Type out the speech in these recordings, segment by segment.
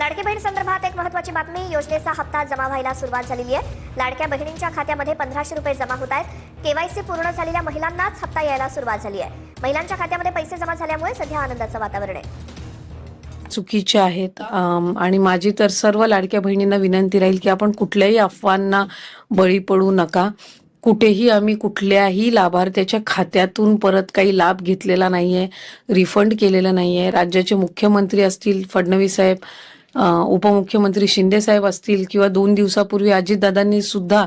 लाडकी बहीण संदर्भात एक महत्वाची बातमी योजनेचा हप्ता जमा व्हायला सुरुवात झालेली आहे. लाडक्या बहिणींच्या खात्यामध्ये पंधराशे रुपये जमा होत आहेत. केवायसी पूर्ण झालेल्या महिलांनाच हप्ता यायला सुरुवात झाली आहे. महिलांच्या खात्यामध्ये पैसे जमा झाल्यामुळे सध्या आनंदाचं वातावरण आहे. चुकीचे आहेत. आणि माझी तर सर्व लाडक्या बहिणींना विनंती राहील की आपण कुठल्याही अफवांना बळी पडू नका. कुठेही आम्ही कुठल्याही लाभार्थ्याच्या खात्यातून परत काही लाभ घेतलेला नाही आहे रिफंड केलेला आहे राज्याचे मुख्यमंत्री असतील फडणवीस साहेब उपमुख्यमंत्री शिंदे साहेब असतील किंवा दोन दिवसापूर्वी अजितदादांनी सुद्धा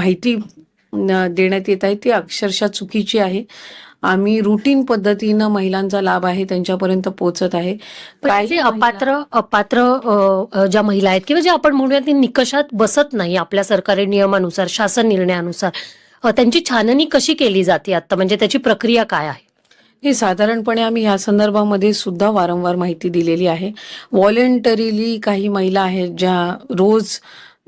माहिती देण्यात येत आहे. ती अक्षरशः चुकीची आहे. आम्ही रुटीन पद्धतीनं महिलांचा लाभ आहे त्यांच्यापर्यंत पोहोचत आहे. जे अपात्र अपात्र ज्या महिला आहेत किंवा जे आपण म्हणूया ते निकषात बसत नाही आपल्या सरकारी नियमानुसार शासन निर्णयानुसार त्यांची छाननी कशी केली जाते आता? म्हणजे त्याची प्रक्रिया काय आहे? हे साधारणपणे आम्ही या संदर्भामध्ये सुद्धा वारंवार माहिती दिलेली आहे. व्हॉलेंटरीली काही महिला आहेत ज्या रोज